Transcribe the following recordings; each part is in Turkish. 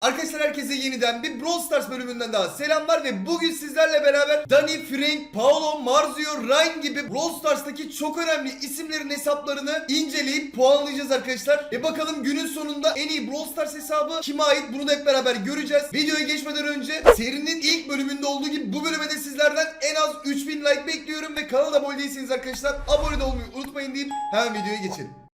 Arkadaşlar herkese yeniden bir Brawl Stars bölümünden daha selamlar ve bugün sizlerle beraber Dani, Frank, Paolo, Marzio, Ryan gibi Brawl Stars'taki çok önemli isimlerin hesaplarını inceleyip puanlayacağız arkadaşlar. Ve bakalım günün sonunda en iyi Brawl Stars hesabı kime ait bunu da hep beraber göreceğiz. Videoya geçmeden önce serinin ilk bölümünde olduğu gibi bu bölüme de sizlerden en az 3000 like bekliyorum ve kanala abone değilseniz arkadaşlar abone de olmayı unutmayın deyip hemen videoya geçelim.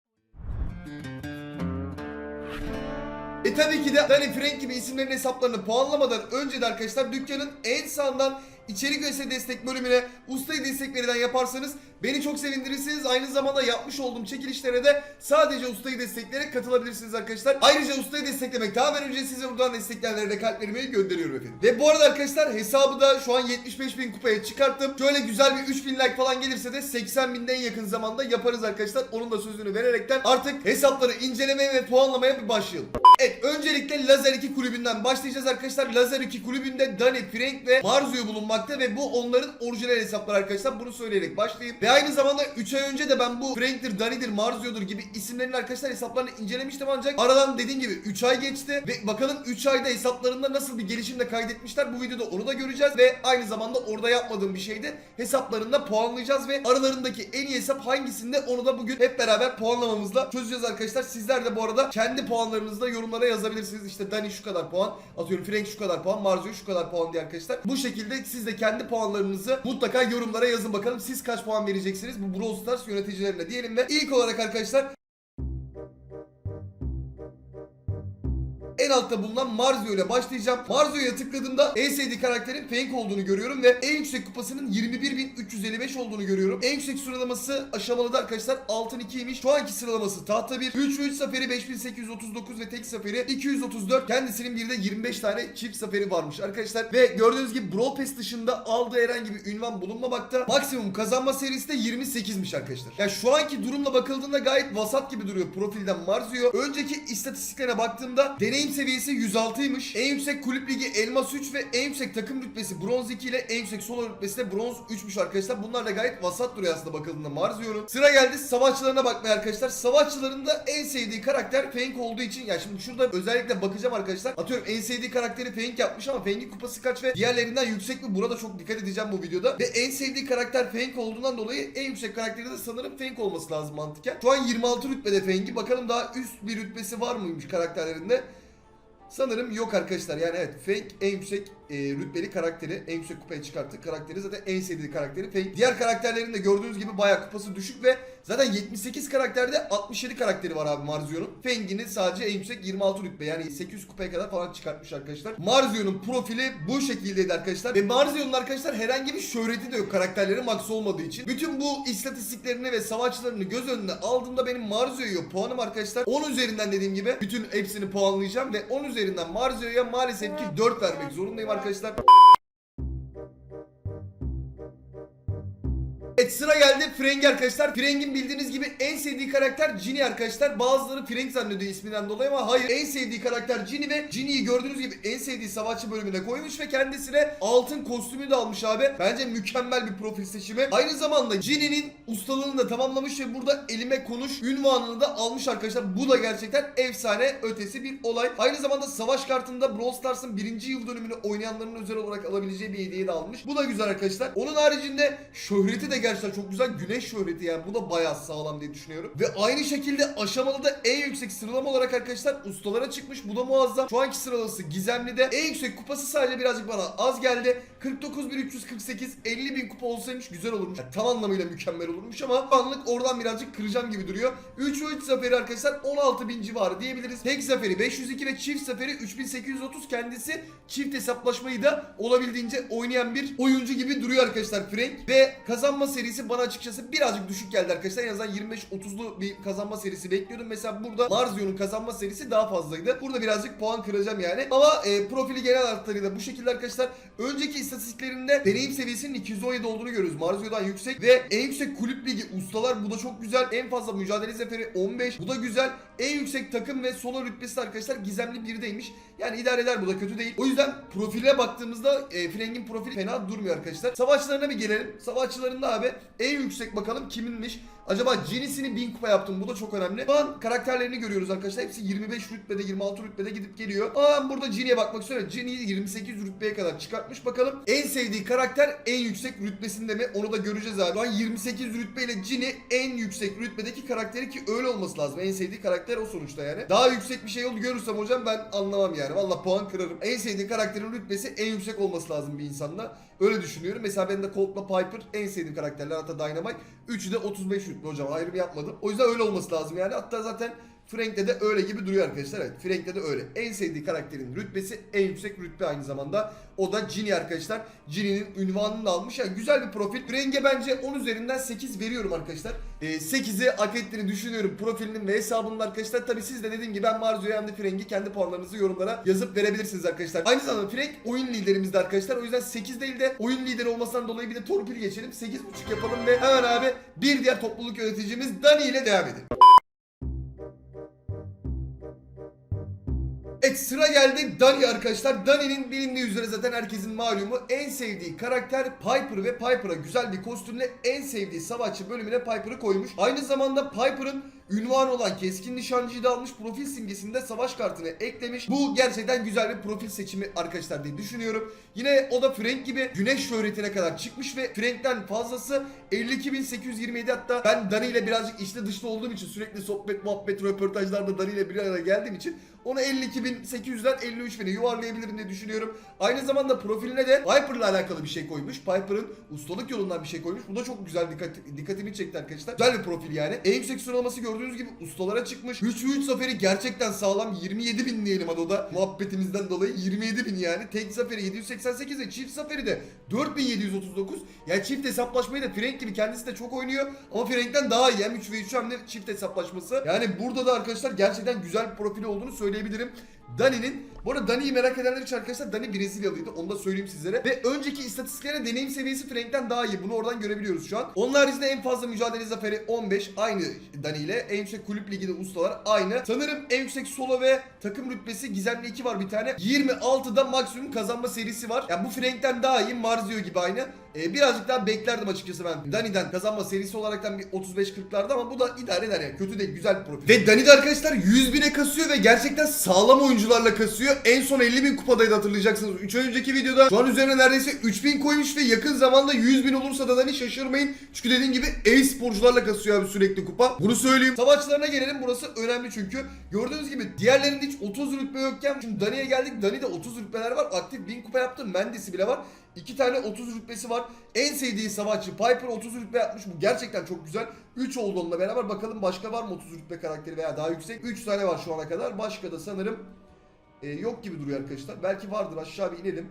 E tabii ki de Danny Frank gibi isimlerin hesaplarını puanlamadan önce de arkadaşlar dükkanın en sağından içerik üyesi destek bölümüne ustayı desteklerden yaparsanız beni çok sevindirirsiniz. Aynı zamanda yapmış olduğum çekilişlere de sadece ustayı destekleyerek katılabilirsiniz arkadaşlar. Ayrıca ustayı desteklemek tamamen ücretsiz ve buradan destekleyenlere de kalplerimi gönderiyorum efendim. Ve bu arada arkadaşlar hesabı da şu an 75 bin kupaya çıkarttım. Şöyle güzel bir 3000 like falan gelirse de 80 binden yakın zamanda yaparız arkadaşlar. Onun da sözünü vererekten artık hesapları incelemeye ve puanlamaya bir başlayalım. Evet öncelikle Lazer 2 kulübünden başlayacağız arkadaşlar. Lazer 2 kulübünde Dani, Frank ve Marzio bulunmakta ve bu onların orijinal hesapları arkadaşlar. Bunu söyleyerek başlayayım. Ve aynı zamanda 3 ay önce de ben bu Frank'tir, Dani'dir, Marzio'dur gibi isimlerin arkadaşlar hesaplarını incelemiştim ancak aradan dediğim gibi 3 ay geçti ve bakalım 3 ayda hesaplarında nasıl bir gelişimle kaydetmişler. Bu videoda onu da göreceğiz ve aynı zamanda orada yapmadığım bir şeydi. Hesaplarında puanlayacağız ve aralarındaki en iyi hesap hangisinde onu da bugün hep beraber puanlamamızla çözeceğiz arkadaşlar. Sizler de bu arada kendi puanlarınızı da yorumlara yazabilirsiniz. İşte Dani şu kadar puan, atıyorum Frank şu kadar puan, Marzio şu kadar puan diye arkadaşlar. Bu şekilde siz de kendi puanlarınızı mutlaka yorumlara yazın bakalım. Siz kaç puan vereceksiniz bu Brawl Stars yöneticilerine diyelim ve ilk olarak arkadaşlar en altta bulunan Marzio ile başlayacağım. Marzio'ya tıkladığımda en karakterin Fang olduğunu görüyorum ve en yüksek kupasının 21.355 olduğunu görüyorum. En yüksek sıralaması aşamalı da arkadaşlar altın 2'ymiş. Şu anki sıralaması tahta 1. 3 ve 3 zaferi 5839 ve tek zaferi 234. Kendisinin bir de 25 tane çift zaferi varmış arkadaşlar. Ve gördüğünüz gibi Brawl Pass dışında aldığı herhangi bir ünvan bulunmamakta. Maksimum kazanma serisi de 28'miş arkadaşlar. Yani şu anki durumla bakıldığında gayet vasat gibi duruyor profilden Marzio. Önceki istatistiklerine baktığımda deneyim seviyesi 106'ymış. En yüksek kulüp ligi elmas 3 ve en yüksek takım rütbesi bronz 2 ile en yüksek solo rütbesi de bronz 3'müş arkadaşlar. Bunlar da gayet vasat duruyor aslında bakıldığında Marzio'nun. Sıra geldi savaşçılarına bakmaya arkadaşlar. Savaşçıların da en sevdiği karakter Fang olduğu için ya şimdi şurada özellikle bakacağım arkadaşlar. Atıyorum en sevdiği karakteri Fang yapmış ama Fang'in kupası kaç ve diğerlerinden yüksek mi? Burada çok dikkat edeceğim bu videoda. Ve en sevdiği karakter Fang olduğundan dolayı en yüksek karakteri de sanırım Fang olması lazım mantıken. Şu an 26 rütbede Fang'i. Bakalım daha üst bir rütbesi var mıymış karakterlerinde? Sanırım yok arkadaşlar. Yani evet Fake en yüksek e, rütbeli karakteri. En yüksek kupaya çıkarttığı karakteri. Zaten en sevdiği karakteri Fake. Diğer karakterlerin de gördüğünüz gibi bayağı kupası düşük ve zaten 78 karakterde 67 karakteri var abi Marzio'nun. Feng'inin sadece en yüksek 26 rütbe. Yani 800 kupaya kadar falan çıkartmış arkadaşlar. Marzio'nun profili bu şekildeydi arkadaşlar. Ve Marzio'nun arkadaşlar herhangi bir şöhreti de yok. Karakterleri max olmadığı için. Bütün bu istatistiklerini ve savaşçılarını göz önüne aldığımda benim Marzio'ya puanım arkadaşlar 10 üzerinden dediğim gibi bütün hepsini puanlayacağım ve 10 üzerinden Marzio'ya maalesef ki 4 vermek zorundayım arkadaşlar arkadaşlar. Sıra geldi Freng'e arkadaşlar. Freng'in bildiğiniz gibi en sevdiği karakter Ginny arkadaşlar. Bazıları Freng zannediyor isminden dolayı ama hayır. En sevdiği karakter Ginny ve Ginny'yi gördüğünüz gibi en sevdiği savaşçı bölümüne koymuş ve kendisine altın kostümü de almış abi. Bence mükemmel bir profil seçimi. Aynı zamanda Ginny'nin ustalığını da tamamlamış ve burada elime konuş ünvanını da almış arkadaşlar. Bu da gerçekten efsane ötesi bir olay. Aynı zamanda savaş kartında Brawl Stars'ın birinci yıl dönümünü oynayanların özel olarak alabileceği bir hediye de almış. Bu da güzel arkadaşlar. Onun haricinde şöhreti de gerçekten çok güzel. Güneş şöhreti yani. Bu da bayağı sağlam diye düşünüyorum. Ve aynı şekilde aşamalı da en yüksek sıralama olarak arkadaşlar ustalara çıkmış. Bu da muazzam. Şu anki sıralaması Gizemli'de. En yüksek kupası sadece birazcık bana az geldi. 49.348 50 bin kupa olsaymış güzel olurmuş. Yani tam anlamıyla mükemmel olurmuş ama anlık oradan birazcık kıracağım gibi duruyor. 3 ve 3 zaferi arkadaşlar 16 bin civarı diyebiliriz. Tek zaferi 502 ve çift zaferi 3830 kendisi çift hesaplaşmayı da olabildiğince oynayan bir oyuncu gibi duruyor arkadaşlar Frank. Ve kazanma serisi bana açıkçası birazcık düşük geldi arkadaşlar. En azından 25-30'lu bir kazanma serisi bekliyordum. Mesela burada Marzio'nun kazanma serisi daha fazlaydı. Burada birazcık puan kıracağım yani. Ama e, profili genel hatlarıyla bu şekilde arkadaşlar. Önceki istatistiklerinde deneyim seviyesinin 217 olduğunu görüyoruz. Marzio'dan yüksek ve en yüksek kulüp ligi ustalar bu da çok güzel. En fazla mücadele zaferi 15. Bu da güzel. En yüksek takım ve solo rütbesi arkadaşlar gizemli 1'deymiş. Yani idare eder bu da kötü değil. O yüzden profile baktığımızda e, Frank'in profili fena durmuyor arkadaşlar. Savaşçılarına bir gelelim. Savaşçılarında abi en yüksek bakalım kiminmiş. Acaba Jinx'ini 1000 kupa yaptım. Bu da çok önemli. Şu an karakterlerini görüyoruz arkadaşlar. Hepsi 25 rütbede 26 rütbede gidip geliyor. Ben burada Jinx'e bakmak istiyorum. Jinx'i 28 rütbeye kadar çıkartmış. Bakalım en sevdiği karakter en yüksek rütbesinde mi? Onu da göreceğiz abi. Şu an 28 rütbeyle Jin'i en yüksek rütbedeki karakteri ki öyle olması lazım. En sevdiği karakter o sonuçta yani. Daha yüksek bir şey yol görürsem hocam ben anlamam yani. Valla puan kırarım. En sevdiği karakterin rütbesi en yüksek olması lazım bir insanda. Öyle düşünüyorum. Mesela ben de Colt'la Piper en sevdiğim karakterler. Hatta Dynamite. Üçü de 35 rütbe hocam. Ayrım yapmadım. O yüzden öyle olması lazım yani. Hatta zaten Frank'te de öyle gibi duruyor arkadaşlar. Evet Frank'te de öyle. En sevdiği karakterin rütbesi en yüksek rütbe aynı zamanda. O da Ginny arkadaşlar. Ginny'nin ünvanını almış. Yani güzel bir profil. Frank'e bence 10 üzerinden 8 veriyorum arkadaşlar. Ee, 8'i hak ettiğini düşünüyorum profilinin ve hesabının arkadaşlar. Tabi siz de dediğim gibi ben Marzo'ya hem de Frank'i kendi puanlarınızı yorumlara yazıp verebilirsiniz arkadaşlar. Aynı zamanda Frank oyun liderimizde arkadaşlar. O yüzden 8 değil de oyun lideri olmasından dolayı bir de torpil geçelim. 8.5 yapalım ve hemen abi bir diğer topluluk yöneticimiz Dani ile devam edelim. Evet sıra geldi Dani arkadaşlar. Dani'nin bilindiği üzere zaten herkesin malumu en sevdiği karakter Piper ve Piper'a güzel bir kostümle en sevdiği savaşçı bölümüne Piper'ı koymuş. Aynı zamanda Piper'ın ünvanı olan keskin nişancıyı da almış profil simgesinde savaş kartını eklemiş. Bu gerçekten güzel bir profil seçimi arkadaşlar diye düşünüyorum. Yine o da Frank gibi güneş şöhretine kadar çıkmış ve Frank'ten fazlası 52.827 hatta ben Dani ile birazcık içli dışlı olduğum için sürekli sohbet muhabbet röportajlarda Dani ile bir araya geldiğim için onu 52.800'den 53.000'e yuvarlayabilirim diye düşünüyorum. Aynı zamanda profiline de Piper'la alakalı bir şey koymuş. Piper'ın ustalık yolundan bir şey koymuş. Bu da çok güzel dikkat, dikkatimi çekti arkadaşlar. Güzel bir profil yani. En yüksek sıralaması gördüğünüz gibi ustalara çıkmış. 3 3 zaferi gerçekten sağlam. 27.000 diyelim hadi o da muhabbetimizden dolayı 27.000 yani. Tek zaferi 788 ve çift zaferi de 4739. Yani çift hesaplaşmayı da Frank gibi kendisi de çok oynuyor. Ama Frank'ten daha iyi. Hem 3 ve 3 hem de çift hesaplaşması. Yani burada da arkadaşlar gerçekten güzel bir profili olduğunu söyleyebilirim. Dani'nin bu arada Dani'yi merak edenler için arkadaşlar Dani Brezilyalıydı onu da söyleyeyim sizlere. Ve önceki istatistiklere deneyim seviyesi Frank'ten daha iyi. Bunu oradan görebiliyoruz şu an. Onun haricinde en fazla mücadele zaferi 15 aynı Dani ile. En yüksek kulüp liginde ustalar aynı. Sanırım en yüksek solo ve takım rütbesi Gizemli 2 var bir tane. 26'da maksimum kazanma serisi var. Yani bu Frank'ten daha iyi. Marzio gibi aynı. Ee, birazcık daha beklerdim açıkçası ben. Dani'den kazanma serisi olaraktan bir 35-40'larda ama bu da idare eder yani. Kötü değil güzel bir profil. Ve Dani de arkadaşlar 100 bine kasıyor ve gerçekten sağlam oyuncularla kasıyor. En son 50 bin kupadaydı hatırlayacaksınız. 3 ay önceki videoda şu an üzerine neredeyse 3000 koymuş ve yakın zamanda 100 bin olursa da Dani şaşırmayın. Çünkü dediğim gibi e-sporcularla kasıyor abi sürekli kupa. Bunu söyleyeyim. Savaşçılarına gelelim. Burası önemli çünkü. Gördüğünüz gibi diğerlerinde hiç 30 rütbe yokken şimdi Dani'ye geldik. Dani'de 30 rütbeler var. Aktif 1000 kupa yaptı. Mendis'i bile var. İki tane 30 rütbesi var. En sevdiği savaşçı Piper 30 rütbe yapmış. Bu gerçekten çok güzel. 3 oldu onunla beraber. Bakalım başka var mı 30 rütbe karakteri veya daha yüksek. 3 tane var şu ana kadar. Başka da sanırım e, yok gibi duruyor arkadaşlar. Belki vardır. Aşağı bir inelim.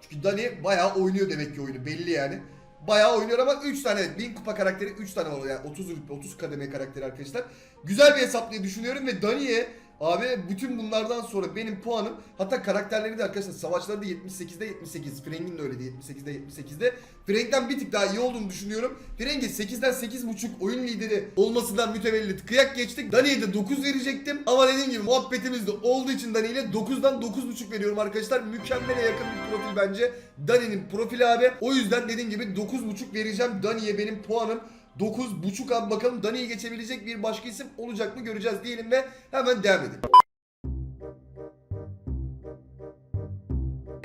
Çünkü Dani bayağı oynuyor demek ki oyunu. Belli yani. Bayağı oynuyor ama 3 tane evet 1000 kupa karakteri 3 tane var yani 30 rütbe 30 kademe karakteri arkadaşlar. Güzel bir hesap diye düşünüyorum ve Dani'ye Abi bütün bunlardan sonra benim puanım hatta karakterleri de arkadaşlar savaşları da 78'de 78. Frank'in de öyleydi 78'de 78'de. Frank'ten bir tık daha iyi olduğunu düşünüyorum. Frank'e 8'den 8.5 oyun lideri olmasından mütevellit kıyak geçtik. Dani'ye de 9 verecektim ama dediğim gibi muhabbetimiz de olduğu için Dani ile 9'dan 9.5 veriyorum arkadaşlar. Mükemmele yakın bir profil bence. Dani'nin profili abi. O yüzden dediğim gibi 9.5 vereceğim. Dani'ye benim puanım 9.5 abi bakalım Dani'yi geçebilecek bir başka isim olacak mı göreceğiz diyelim ve hemen devam edelim.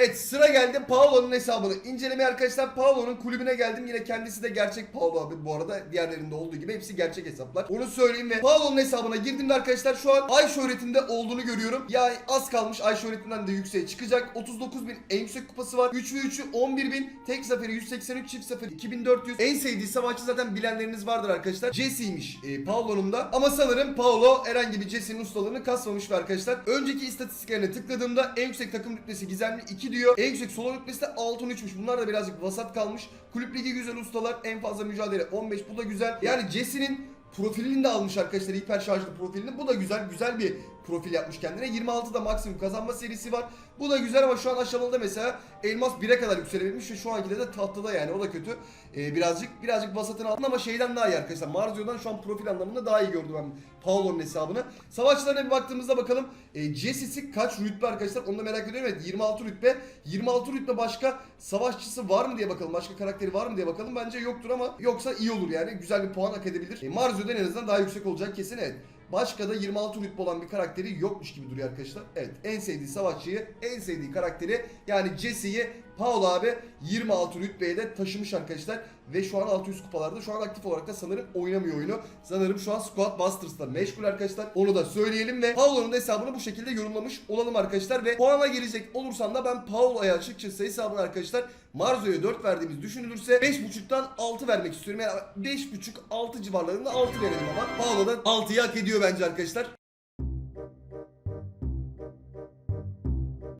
Evet sıra geldi Paolo'nun hesabını incelemeye arkadaşlar. Paolo'nun kulübüne geldim. Yine kendisi de gerçek Paolo abi bu arada. Diğerlerinde olduğu gibi hepsi gerçek hesaplar. Onu söyleyeyim ve Paolo'nun hesabına girdiğimde arkadaşlar şu an ay şöhretinde olduğunu görüyorum. Ya az kalmış ay şöhretinden de yükseğe çıkacak. 39 bin en yüksek kupası var. 3 ve 3'ü 11 bin. Tek zaferi 183 çift zaferi 2400. En sevdiği savaşçı zaten bilenleriniz vardır arkadaşlar. Jesse'ymiş e, Paolo'nun da. Ama sanırım Paolo herhangi bir Jesse'nin ustalığını kasmamış arkadaşlar. Önceki istatistiklerine tıkladığımda en yüksek takım rütbesi gizemli 2 diyor. En yüksek solo rütbesi de altın 3'müş. Bunlar da birazcık vasat kalmış. Kulüp ligi güzel ustalar. En fazla mücadele 15. Bu da güzel. Yani Jesse'nin profilini de almış arkadaşlar. Hiper şarjlı profilini. Bu da güzel. Güzel bir profil yapmış kendine. 26'da maksimum kazanma serisi var. Bu da güzel ama şu an aşamalıda mesela elmas 1'e kadar yükselebilmiş ve şu ankide de tahtada yani o da kötü. Ee, birazcık birazcık vasatını aldın ama şeyden daha iyi arkadaşlar. Marzio'dan şu an profil anlamında daha iyi gördüm ben Paolo'nun hesabını. Savaşçılarına bir baktığımızda bakalım. E, Jesse'si kaç rütbe arkadaşlar onu da merak ediyorum. Evet 26 rütbe. 26 rütbe başka savaşçısı var mı diye bakalım. Başka karakteri var mı diye bakalım. Bence yoktur ama yoksa iyi olur yani. Güzel bir puan hak edebilir. E, Marzio'dan en azından daha yüksek olacak kesin evet. Başka da 26 rütbe olan bir karakteri yokmuş gibi duruyor arkadaşlar. Evet en sevdiği savaşçıyı, en sevdiği karakteri yani Jesse'yi Paolo abi 26 rütbeye de taşımış arkadaşlar. Ve şu an 600 kupalarda şu an aktif olarak da sanırım oynamıyor oyunu. Sanırım şu an Squad Busters'ta meşgul arkadaşlar. Onu da söyleyelim ve Paolo'nun hesabını bu şekilde yorumlamış olalım arkadaşlar. Ve puana gelecek olursam da ben Paolo'ya açıkçası hesabını arkadaşlar Marzio'ya 4 verdiğimiz düşünülürse 5.5'tan 6 vermek istiyorum. Yani 5.5-6 civarlarında 6 verelim ama Paolo da 6'yı hak ediyor bence arkadaşlar.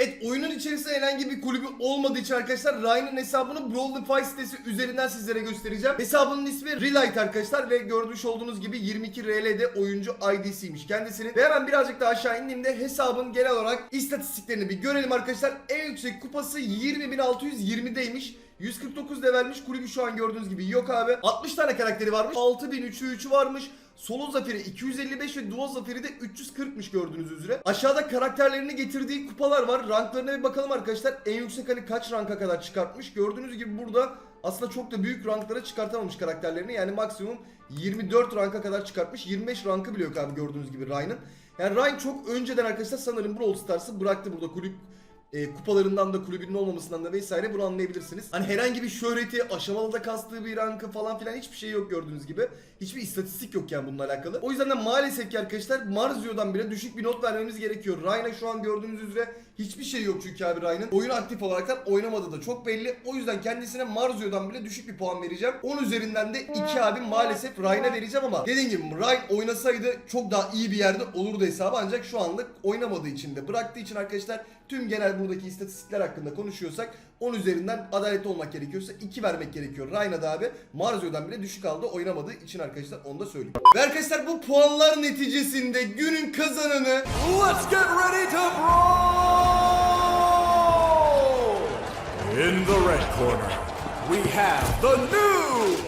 Evet oyunun içerisinde herhangi bir kulübü olmadığı için arkadaşlar Ryan'ın hesabını Brawlify sitesi üzerinden sizlere göstereceğim. Hesabının ismi Relight arkadaşlar ve gördüğünüz olduğunuz gibi 22RL'de oyuncu ID'siymiş kendisinin. Ve hemen birazcık daha aşağı indiğimde hesabın genel olarak istatistiklerini bir görelim arkadaşlar. En yüksek kupası 20.620'deymiş. 149 levelmiş. Kulübü şu an gördüğünüz gibi yok abi. 60 tane karakteri varmış. 6003'ü varmış. Solo zaferi 255 ve duo zaferi de 340'mış gördüğünüz üzere. Aşağıda karakterlerini getirdiği kupalar var. Ranklarına bir bakalım arkadaşlar. En yüksek hani kaç ranka kadar çıkartmış. Gördüğünüz gibi burada aslında çok da büyük ranklara çıkartamamış karakterlerini. Yani maksimum 24 ranka kadar çıkartmış. 25 rankı bile yok abi gördüğünüz gibi Ryan'ın. Yani Ryan çok önceden arkadaşlar sanırım Brawl Stars'ı bıraktı burada kulüp e, kupalarından da kulübünün olmamasından da vesaire bunu anlayabilirsiniz. Hani herhangi bir şöhreti, aşamalıda kastığı bir rankı falan filan hiçbir şey yok gördüğünüz gibi. Hiçbir istatistik yok yani bununla alakalı. O yüzden de maalesef ki arkadaşlar Marzio'dan bile düşük bir not vermemiz gerekiyor. Ryan'a şu an gördüğünüz üzere hiçbir şey yok çünkü abi Ryan'ın. Oyunu aktif olaraktan oynamadığı da çok belli. O yüzden kendisine Marzio'dan bile düşük bir puan vereceğim. 10 üzerinden de 2 abi maalesef Ryan'a vereceğim ama dediğim gibi Ryan oynasaydı çok daha iyi bir yerde olurdu hesabı ancak şu anlık oynamadığı için de bıraktığı için arkadaşlar tüm genel buradaki istatistikler hakkında konuşuyorsak 10 üzerinden adaletli olmak gerekiyorsa 2 vermek gerekiyor. Ryan'a da abi Marzio'dan bile düşük aldı oynamadığı için arkadaşlar onu da söyleyeyim. Ve arkadaşlar bu puanlar neticesinde günün kazananı Let's get ready to brawl! In the red corner, we have the new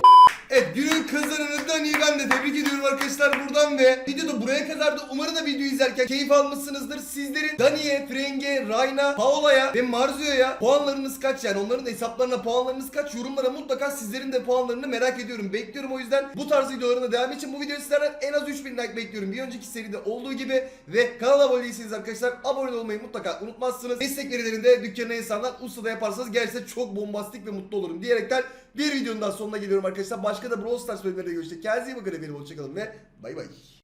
Evet günün kazananı Dani'yi ben de tebrik ediyorum arkadaşlar buradan ve videoda buraya kadar da umarım da videoyu izlerken keyif almışsınızdır. Sizlerin Dani'ye, Frenge, Rayna, Paola'ya ve Marzio'ya puanlarınız kaç yani onların hesaplarına puanlarınız kaç yorumlara mutlaka sizlerin de puanlarını merak ediyorum. Bekliyorum o yüzden bu tarz videoların da devam için bu videoyu sizlerden en az 3000 like bekliyorum. Bir önceki seride olduğu gibi ve kanala abone değilseniz arkadaşlar abone olmayı mutlaka unutmazsınız. Destek verilerini de dükkanına insanlar ustada yaparsanız gerçekten çok bombastik ve mutlu olurum diyerekten bir videonun daha sonuna geliyorum arkadaşlar. Başka da Brawl Stars bölümlerinde görüşecek. İyi bakın efendim. Hoşçakalın ve bay bay.